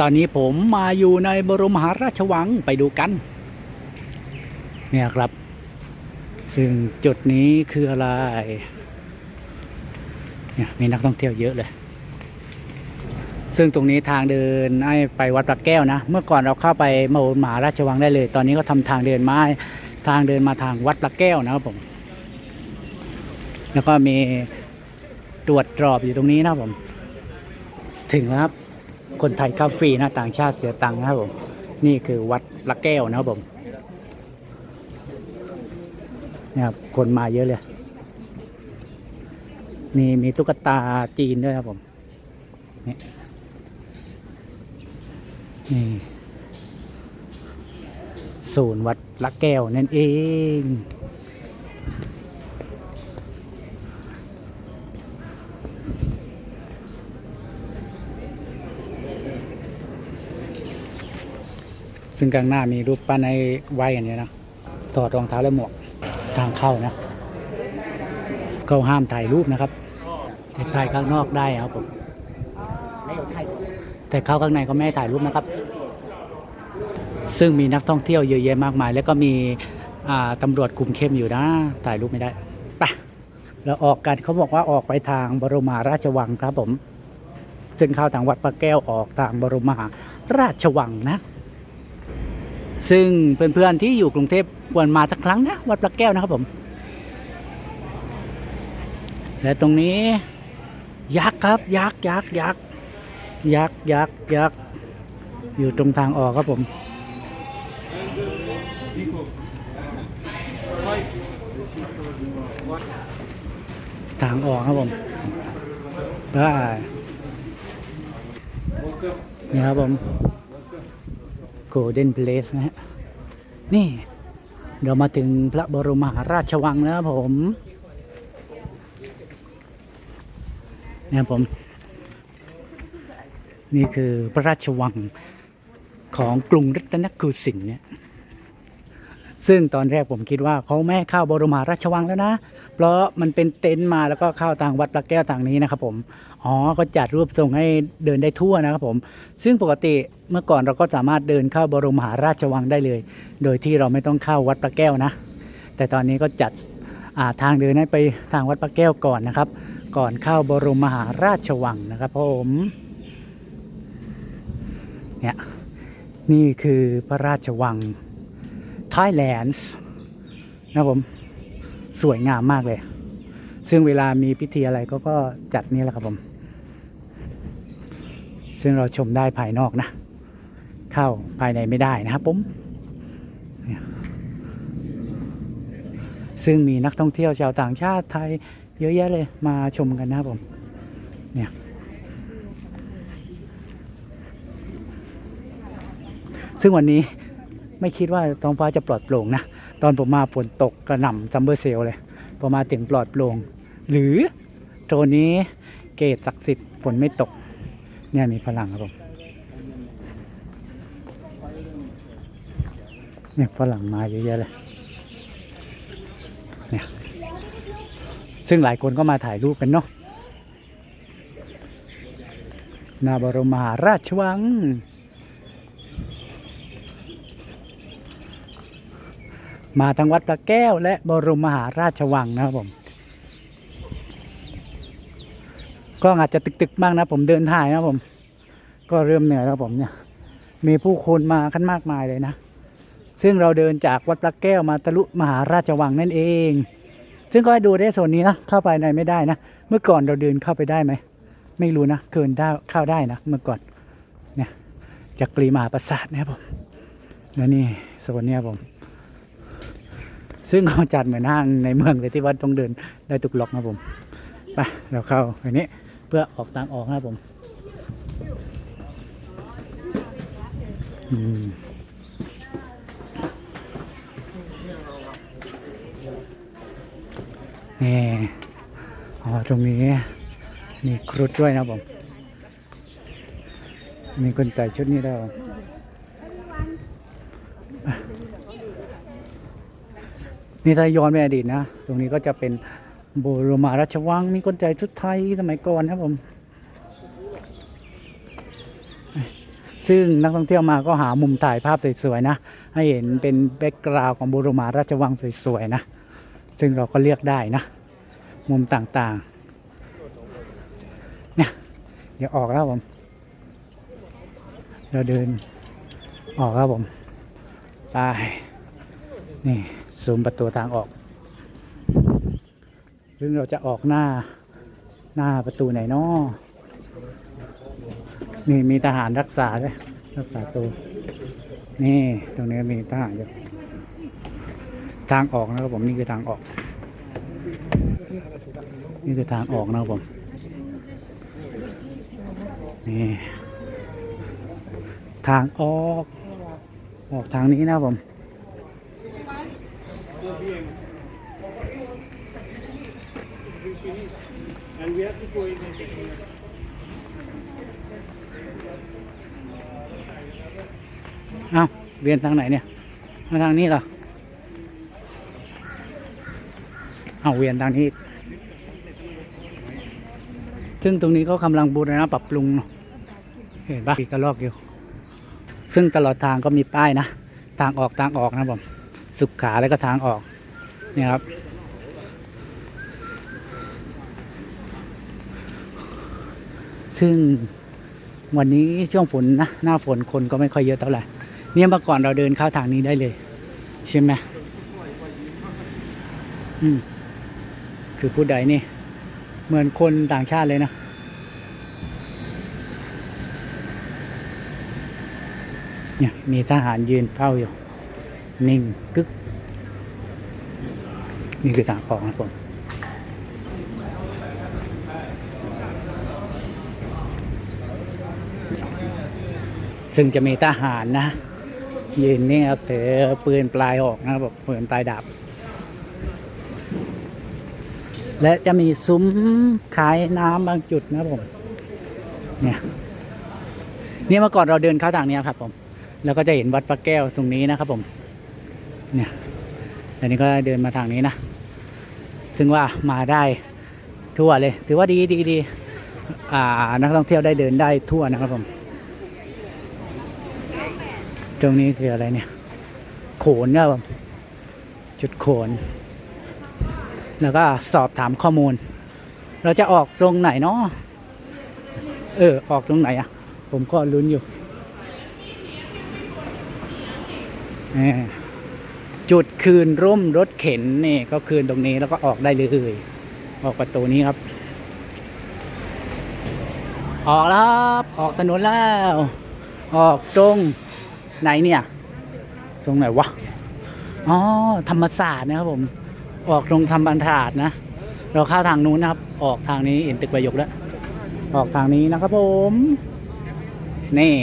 ตอนนี้ผมมาอยู่ในบรมมหาราชวังไปดูกัน เนี่ยครับ ซึ่งจุดนี้คืออะไรเนี่ยมีนักท่องเที่ยวเยอะเลย ซึ่งตรงนี้ทางเดินให้ไปวัดพระแก้วนะ เมื่อก่อนเราเข้าไปมหาราชวังได้เลย ตอนนี้ก็ทำทางเดินมาทางเดินมาทางวัดพระแก้วนะครับผม แล้วก็มีตรวจตรอบอยู่ตรงนี้นะครับผม ถึงแล้วครับ คนไทยเข้าฟรีนะต่างชาติเสียตังค์นะครับผม นี่คือวัดพระแก้วนะครับผมเนี่ยครับคนมาเยอะเลยนี่มีตุ๊กตาจีนด้วยครับผมนี่นี่ศูนย์วัดละแก้วนั่นเอง ซึ่งกลางหน้ามีรูปปั้นไอ้ไว้อย่างนี้นะถอดรองเท้าและหมวกทางเข้านะเขาห้ามถ่ายรูปนะครับ แต่ถ่ายข้างนอกได้ครับผมแต่เข้าข้างในก็ไม่ให้ถ่ายรูปนะครับ ซึ่งมีนักท่องเที่ยวเยอะแยะมากมาย แล้วก็มีตำรวจคุมเข้มอยู่นะ ถ่ายรูปไม่ได้ไปเราออกกันเขาบอกว่าออกไปทางบรมหาราชวังครับผม ซึ่งเข้าทางวัดพระแก้วออกทางบรมมหาราชวังนะ ซึ่งเพื่อนๆที่อยู่กรุงเทพควรมาสักครั้งนะ วัดพระแก้วนะครับผม และตรงนี้ยักษ์ครับ ยักษ์ยักษ์ยักษ์ยักษ์ยักษ์ยักษ์อยู่ตรงทางออกครับผมทางออกครับผมได้นี่ครับผม Golden Place นะฮะ นี่เรามาถึงพระบรมมหาราชวังแล้วผมเนี่ยผม นี่คือพระราชวังของกรุงรัตนโกสินทร์เนี่ย ซึ่งตอนแรกผมคิดว่าเขาไม่ให้เข้าบรมหาราชวังแล้วนะ เพราะมันเป็นเต็นท์มาแล้วก็เข้าทางวัดพระแก้วทางนี้นะครับผม อ๋อก็จัดรูปทรงให้เดินได้ทั่วนะครับผม ซึ่งปกติเมื่อก่อนเราก็สามารถเดินเข้าบรมหาราชวังได้เลย โดยที่เราไม่ต้องเข้าวัดพระแก้วนะ แต่ตอนนี้ก็จัดาทางเดินให้ไปทางวัดพระแก้วก่อนนะครับ ก่อนเข้าบรมมหาราชวังนะครับผมเนี่ยนี่คือพระราชวัง Thailand นะผมสวยงามมากเลย ซึ่งเวลามีพิธีอะไรก็ก็จัดนี่แหละครับผม ซึ่งเราชมได้ภายนอกนะ เข้าภายในไม่ได้นะครับผม ซึ่งมีนักท่องเที่ยวชาวต่างชาติไทยเยอะแยะเลยมาชมกันนะครับผม เนี่ยซึ่งวันนี้ ไม่คิดว่าท้องฟ้าจะปลอดโปร่งนะ ตอนผมมาฝนตกกระหน่ำซัมเบอร์เซลเลยพอมาถึงปลอดโปร่ง หรือโซนนี้เกตศักดิ์สิทธิ์ฝนไม่ตก เนี่ยมีพลังครับผมเนี่ยฝรั่งมาเยอะแยะเลยเนี่ยซึ่งหลายคนก็มาถ่ายรูปกันเนาะนาบรมมหาราชวัง มาทางวัดพระแก้วและบรมมหาราชวังนะครับผมกล้องอาจจะตึกๆบ้างนะผมเดินถ่ายนะผม ก็เริ่มเหนื่อยแล้วผมเนี่ย มีผู้คนมากันมากมายเลยนะ ซึ่งเราเดินจากวัดพระแก้วมาทะลุมหาราชวังนั่นเอง ซึ่งก็ให้ดูได้โซนนี้นะเข้าไปในไม่ได้นะ เมื่อก่อนเราเดินเข้าไปได้ไหมไม่รู้นะเกินได้เข้าได้นะเมื่อก่อนเนี่ยจากกรีมหาปราสาทนะครับผมแล้วนี่โซนเนี้ยผม ซึ่งเขาจัดเหมือนห้างในเมืองเลยที่วัดต้องเดินได้ตุกล็อกนะผมไปเราเข้าอันนี้เพื่อออกทางออกนะผมอืมนี่อ๋อตรงนี้มีครุฑด้วยนะผม มีคนใส่ชุดนี้แล้ว นี่ถ้าย้อนไปอดีตนะ ตรงนี้ก็จะเป็นโบรมาราชวัง มีคนใส่ชุดไทยสมัยก่อนนะครับผม ซึ่งนักท่องเที่ยวมาก็หามุมถ่ายภาพสวยๆนะ ให้เห็นเป็นแบ็กกราวของบรมาราชวังสวยๆนะ ซึ่งเราก็เลือกได้นะ มุมต่างๆ เนี่ย เดี๋ยวออกแล้วผม เราเดินออกครับผม ไป นี่ ซูมประตูทางออกซึ่งเราจะออกหน้าหน้าประตูไหนเนาะนี่มีทหารรักษาด้วยรักษาตัวนี่ตรงนี้มีทหารอยู่ทางออกนะครับผมนี่คือทางออก นี่คือทางออกนะครับผมนี่ทางออกออกทางนี้นะครับผม เอาเวียนทางไหนเนี่ยมาทางนี้เหรอเอาเวียนทางนี้ซึ่งตรงนี้ก็กำลังบูรณะปรับปรุงเนาะเห็นปะปีกระลอกอยู่ ซึ่งตลอดทางก็มีป้ายนะ ทางออกทางออกนะผม สุขขาแล้วก็ทางออก เนี่ยครับ ซึ่งวันนี้ช่วงฝนนะหน้าฝนคนก็ไม่ค่อยเยอะเท่าไหร่เนี่ยเมื่อก่อนเราเดินเข้าทางนี้ได้เลย ใช่ไหมอืมคือผู้ใดนี่ เหมือนคนต่างชาติเลยนะเนี่ยมีทหารยืนเฝ้าอยู่ นิ่งกึก นี่คือทางออกนะผม ซึ่งจะมีทหารนะยืนนี่ครับถือปืนปลายออกนะครับปืนปลายดาบและจะมีซุ้มขายน้ำบางจุดนะครับผมเนี่ยนี่เมื่อก่อนเราเดินเข้าทางนี้ครับ ผม แล้วก็จะเห็นวัดพระแก้วตรงนี้นะครับผม เนี่ยอันนี้ก็เดินมาทางนี้นะ ซึ่งว่ามาได้ทั่วเลย ถือว่าดีดีดีอ่านักท่องเที่ยวได้เดินได้ทั่วนะครับผม ตรงนี้คืออะไรเนี่ย โขนครับผมจุดโขน แล้วก็สอบถามข้อมูล เราจะออกตรงไหนเนาะเออ ออกตรงไหนอะ่ะ ผมก็ลุ้นอยู่ จุดคืนร่มรถเข็นนี่ก็คืนตรงนี้แล้วก็ออกได้เลยออกประตูนี้ครับ ออกแล้วครับออกถนนแล้ว ออกตรง ไหนเนี่ยตรงไหนวะอ๋อธรรมศาสตร์นะครับผมออกตรงธรรมบันทาดนะ เราเข้าทางนู้นนะครับ ออกทางนี้เห็นตึกประยกแล้วออกทางนี้นะครับผม นี่